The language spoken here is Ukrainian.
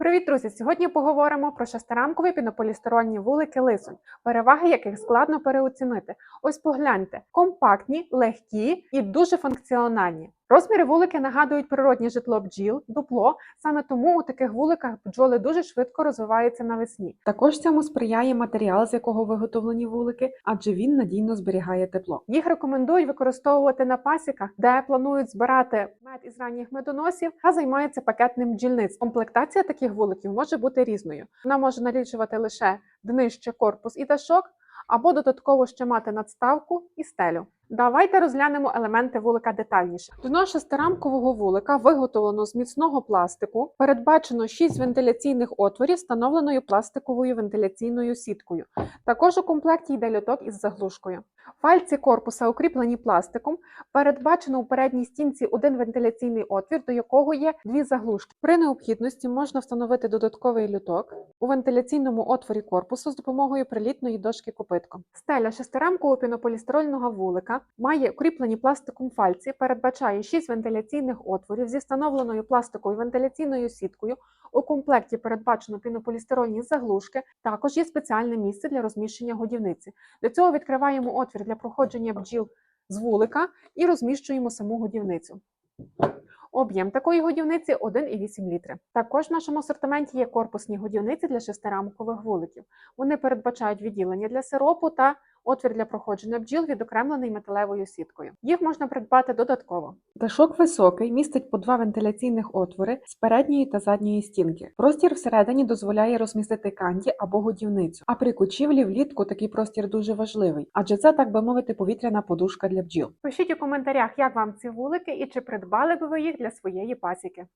Привіт, друзі! Сьогодні поговоримо про шестирамкові пінополістирольні вулики лисунь, переваги яких складно переоцінити. Ось погляньте: компактні, легкі і дуже функціональні. Розміри вулики нагадують природнє житло бджіл, дупло. Саме тому у таких вуликах бджоли дуже швидко розвиваються навесні. Також цьому сприяє матеріал, з якого виготовлені вулики, адже він надійно зберігає тепло. Їх рекомендують використовувати на пасіках, де планують збирати мед із ранніх медоносів та займаються пакетним бджільництвом. Комплектація таких вуликів може бути різною. Вона може налічувати лише днище, корпус і дашок, або додатково ще мати надставку і стелю. Давайте розглянемо елементи вулика детальніше. Дно шестирамкового вулика виготовлено з міцного пластику. Передбачено 6 вентиляційних отворів, встановленою пластиковою вентиляційною сіткою. Також у комплекті йде льоток із заглушкою. Фальці корпуса укріплені пластиком. Передбачено у передній стінці один вентиляційний отвір, до якого є дві заглушки. При необхідності можна встановити додатковий люток у вентиляційному отворі корпусу з допомогою прилітної дошки копитко. Стеля шестирамкового пінополістирольного вулика має укріплені пластиком фальці, передбачає 6 вентиляційних отворів зі встановленою пластиковою вентиляційною сіткою. У комплекті передбачено пінополістирольні заглушки. Також є спеціальне місце для розміщення годівниці. Для цього відкриваємо отвір для проходження бджіл з вулика і розміщуємо саму годівницю. Об'єм такої годівниці 1,8 літри. Також в нашому асортименті є корпусні годівниці для шестирамкових вуликів. Вони передбачають відділення для сиропу та отвір для проходження бджіл, відокремлений металевою сіткою. Їх можна придбати додатково. Дашок високий, містить по два вентиляційних отвори з передньої та задньої стінки. Простір всередині дозволяє розмістити канді або годівницю. А при кучівлі влітку такий простір дуже важливий, адже це, так би мовити, повітряна подушка для бджіл. Пишіть у коментарях, як вам ці вулики і чи придбали би ви їх для своєї пасіки.